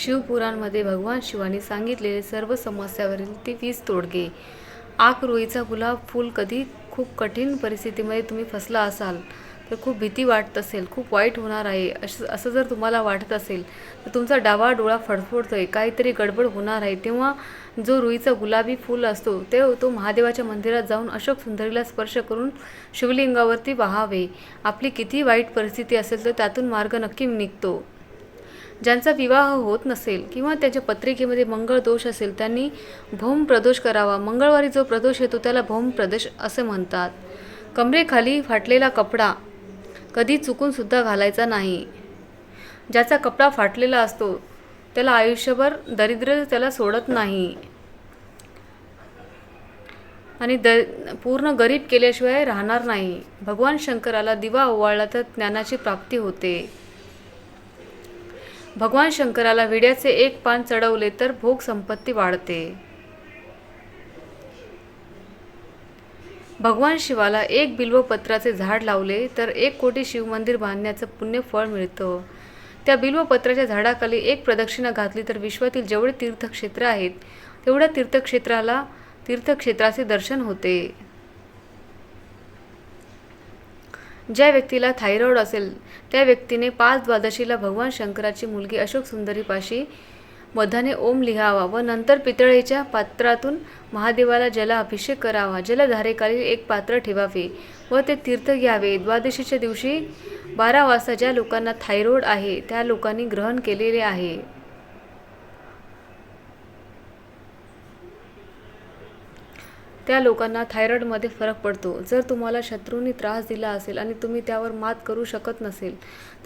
शिवपुराणमध्ये भगवान शिवाने सांगितलेले सर्व समस्यावरील ती वीज तोडगे. आक रुईचा गुलाब फूल कधी खूप कठीण परिस्थितीमध्ये तुम्ही फसला असाल तर खूप भीती वाटत असेल खूप वाईट होणार आहे असं असं जर तुम्हाला वाटत असेल तर तुमचा डावा डोळा फडफडतो आहे काहीतरी गडबड होणार आहे तेव्हा जो रुईचा गुलाबी फूल असतो ते तो महादेवाच्या मंदिरात जाऊन अशोक सुंदरीला स्पर्श करून शिवलिंगावरती वाहावे आपली किती वाईट परिस्थिती असेल तर त्यातून मार्ग नक्की निघतो. ज्यांचा विवाह होत नसेल किंवा त्याच्या पत्रिकेमध्ये मंगळ दोष असेल त्यांनी भौम प्रदोष करावा. मंगळवारी जो प्रदोष येतो त्याला भौम प्रदोष असे म्हणतात. कमरेखाली फाटलेला कपडा कधी चुकूनसुद्धा घालायचा नाही. ज्याचा कपडा फाटलेला असतो त्याला आयुष्यभर दरिद्र त्याला सोडत नाही. आणि द पूर्ण गरीब केल्याशिवाय राहणार नाही. भगवान शंकराला दिवा ओवाळला तर ज्ञानाची प्राप्ती होते. भगवान शंकराला विड्याचे एक पान चढवले तर भोग संपत्ती वाढते. भगवान शिवाला एक बिल्वपत्राचे झाड लावले तर एक कोटी शिवमंदिर बांधण्याचं पुण्य फळ मिळतं. त्या बिल्वपत्राच्या झाडाखाली एक प्रदक्षिणा घातली तर विश्वातील जेवढे तीर्थक्षेत्र आहेत तेवढ्या तीर्थक्षेत्राला तीर्थक्षेत्राचे दर्शन होते. ज्या व्यक्तीला थायरॉइड असेल त्या व्यक्तीने पाच द्वादशीला भगवान शंकराची मुलगी अशोक सुंदरीपाशी मधाने ओम लिहावा व नंतर पितळेच्या पात्रातून महादेवाला जला अभिषेक करावा जलधारेखाली एक पात्र ठेवावे व ते तीर्थ घ्यावे. द्वादशीच्या दिवशी बारा वाजता ज्या लोकांना थायरॉइड आहे त्या लोकांनी ग्रहण केलेले आहे. त्या लोकांना थायरॉईडमध्ये फरक पडतो. जर तुम्हाला शत्रूंनी त्रास दिला असेल आणि तुम्ही त्यावर मात करू शकत नसेल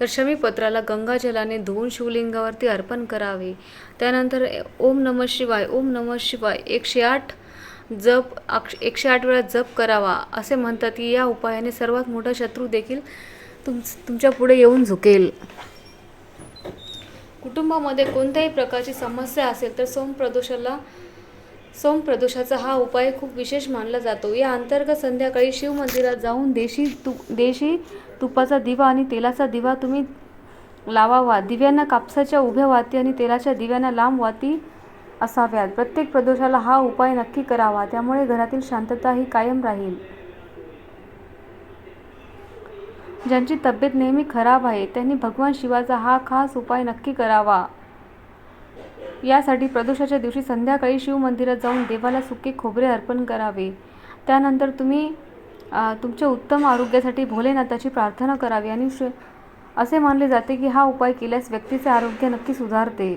तर शमीपत्राला गंगाजलाने धुवून शिवलिंगावरती अर्पण करावे. त्यानंतर ओम नम शिवाय ओम नम शिवाय एकशे आठ जप एकशे आठ वेळा जप करावा असे म्हणतात की या उपायाने सर्वात मोठा शत्रू देखील तुम तुमच्यापुढे येऊन झुकेल. कुटुंबामध्ये कोणत्याही प्रकारची समस्या असेल तर सोमप्रदोषाला सोमप्रदोषाचा हा उपाय खूप विशेष मानला जातो. या अंतर्गत संध्याकाळी शिव मंदिरात जाऊन देशी तु देशी तुपाचा दिवा आणि तेलाचा दिवा तुम्ही लावावा. दिव्यांना कापसाच्या उभ्या वाती आणि तेलाच्या दिव्यांना लांब वाती असाव्यात. प्रत्येक प्रदोषाला हा उपाय नक्की करावा. त्यामुळे घरातील शांतता ही कायम राहील. ज्यांची तब्येत नेहमी खराब आहे त्यांनी भगवान शिवाचा हा खास उपाय नक्की करावा. यासाठी प्रदोषाच्या दिवशी संध्याकाळी शिवमंदिरात जाऊन देवाला सुके खोबरे अर्पण करावे. त्यानंतर तुम्ही तुमच्या उत्तम आरोग्यासाठी भोलेनाथाची प्रार्थना करावी आणि श असे मानले जाते की हा उपाय केल्यास व्यक्तीचे आरोग्य नक्की सुधारते.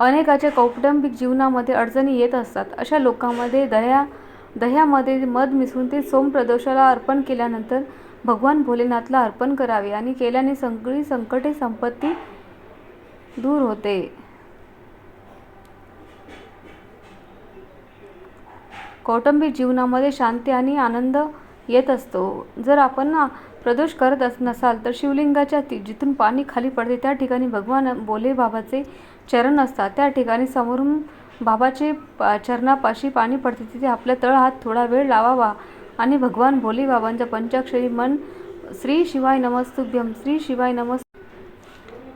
अनेकाच्या कौटुंबिक जीवनामध्ये अडचणी येत असतात. अशा लोकांमध्ये दह्या दह्यामध्ये मध मिसळून ते सोमप्रदोषाला अर्पण केल्यानंतर भगवान भोलेनाथला अर्पण करावे आणि केल्याने सगळी संकटे संपत्ती दूर होते. कौटुंबिक जीवनामध्ये शांती आणि आनंद येत असतो. जर आपण ना प्रदोष करत अस नसाल तर शिवलिंगाच्या ती जिथून पाणी खाली पडते त्या ठिकाणी भगवान बोले बाबाचे चरण असतात. त्या ठिकाणी समोरून बाबाचे पा चरणापाशी पाणी पडते. तिथे आपल्या तळ हात थोडा वेळ लावावा आणि भगवान भोले बाबांच्या पंचाक्षरी मन श्री शिवाय नमस्तुभ्यम श्री शिवाय नमस्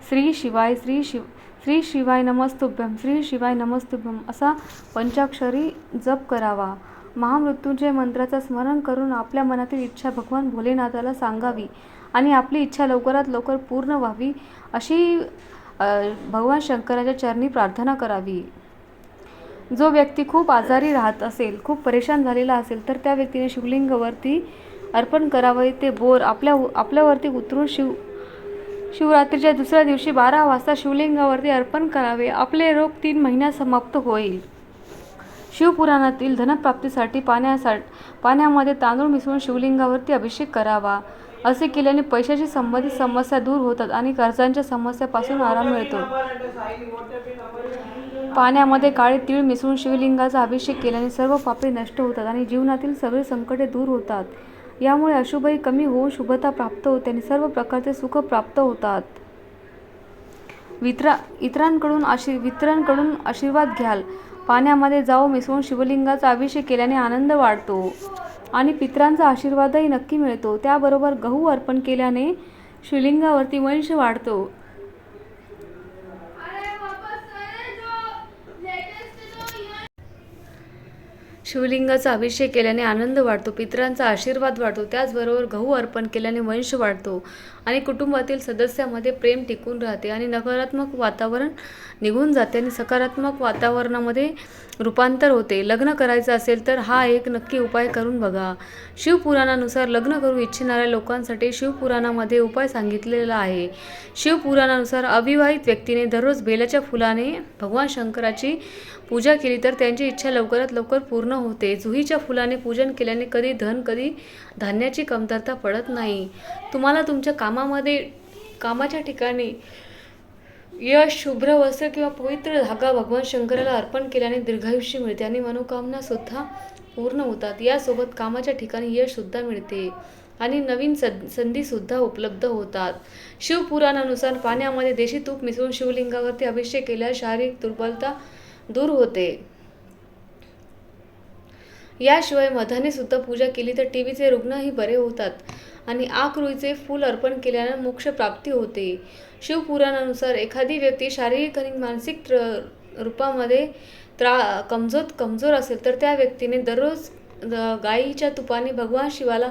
श्री शिवाय श्री शिव श्री शिवाय नमस्तुभ्यम श्री शिवाय नमस्तुभ्यम असा पंचाक्षरी जप करावा. महामृत्यूंजय मंत्राचं स्मरण करून आपल्या मनातील इच्छा भगवान भोलेनाथाला सांगावी आणि आपली इच्छा लवकरात लवकर पूर्ण व्हावी अशी भगवान शंकराच्या चरणी प्रार्थना करावी. जो व्यक्ती खूप आजारी राहत असेल खूप परेशान झालेला असेल तर त्या व्यक्तीने शिवलिंगावरती अर्पण करावे. ते बोर आपल्या आपल्यावरती उतरून शिव शिवरात्रीच्या दुसऱ्या दिवशी बारा वाजता शिवलिंगावरती अर्पण करावे. आपले रोग तीन महिन्यात समाप्त होईल. शिवपुराणातील धनप्राप्तीसाठी पाण्यासा पाण्यामध्ये तांदूळ मिसळून शिवलिंगावरती अभिषेक करावा. असे केल्याने पैशाशी संबंधित समस्या दूर होतात आणि कर्जांच्या समस्यापासून आराम मिळतो. पाण्यामध्ये काळे तीळ मिसळून शिवलिंगाचा अभिषेक केल्याने सर्व पापे नष्ट होतात आणि जीवनातील सगळे संकटे दूर होतात. यामुळे अशुभही कमी होऊन शुभता प्राप्त होते आणि सर्व प्रकारचे सुख प्राप्त होतात. वितरा इतरांकडून आशी वितरांकडून आशीर्वाद घ्याल. पाण्यामध्ये जाऊ मिसळून शिवलिंगाचा अभिषेक केल्याने आनंद वाढतो आणि पितरांचा आशीर्वादही नक्की मिळतो. त्याबरोबर गहू अर्पण केल्याने शिवलिंगावरती वंश वाढतो. शिवलिंगाचा अभिषेक केल्याने आनंद वाढतो पितरांचा आशीर्वाद वाढतो त्याचबरोबर गहू अर्पण केल्याने वंश वाढतो आणि कुटुंबातील सदस्यामध्ये प्रेम टिकून राहते आणि नकारात्मक वातावरण निघून जाते आणि सकारात्मक वातावरणामध्ये रूपांतर होते. लग्न करायचं असेल तर हा एक नक्की उपाय करून बघा. शिवपुराणानुसार लग्न करू इच्छिणाऱ्या लोकांसाठी शिवपुराणामध्ये उपाय सांगितलेला आहे. शिवपुराणानुसार अविवाहित व्यक्तीने दररोज बेलाच्या फुलाने भगवान शंकराची पूजा केली तर त्यांची इच्छा लवकरात लवकर पूर्ण होते. जुहीच्या फुलाने पूजन केल्याने कधी धन कधी धान्याची कमतरता पडत नाही. तुम्हाला तुमच्या कामामध्ये कामाच्या ठिकाणी यश शुभ्र वस्त्र किंवा पवित्र धागा भगवान शंकराला अर्पण केल्याने दीर्घायुष्य मिळते आणि मनोकामना सुद्धा पूर्ण होतात. यासोबत कामाच्या ठिकाणी यश सुद्धा मिळते आणि नवीन संधीसुद्धा उपलब्ध होतात. शिवपुराणानुसार पाण्यामध्ये देशी तूप मिसळून शिवलिंगावरती अभिषेक केल्यास शारीरिक दुर्बलता दूर होते. याशिवाय मधाने सुद्धा पूजा केली तर टी व्हीचे रुग्णही बरे होतात आणि आकरुईचे फूल अर्पण केल्याने मोक्ष प्राप्ती होते. शिवपुराणानुसार एखादी व्यक्ती शारीरिक आणि मानसिक त्र- रूपामध्ये त्रा कमजोर कमजोर असेल तर त्या व्यक्तीने दररोज गाईच्या तुपाने भगवान शिवाला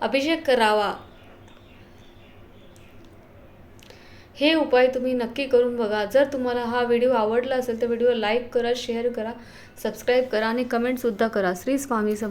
अभिषेक करावा. हे उपाय तुम्ही नक्की करून बघा. जर तुम्हाला हा व्हिडिओ आवडला असेल तर व्हिडिओ लाईक करा शेअर करा सबस्क्राईब करा आणि कमेंटसुद्धा करा. श्री स्वामी समा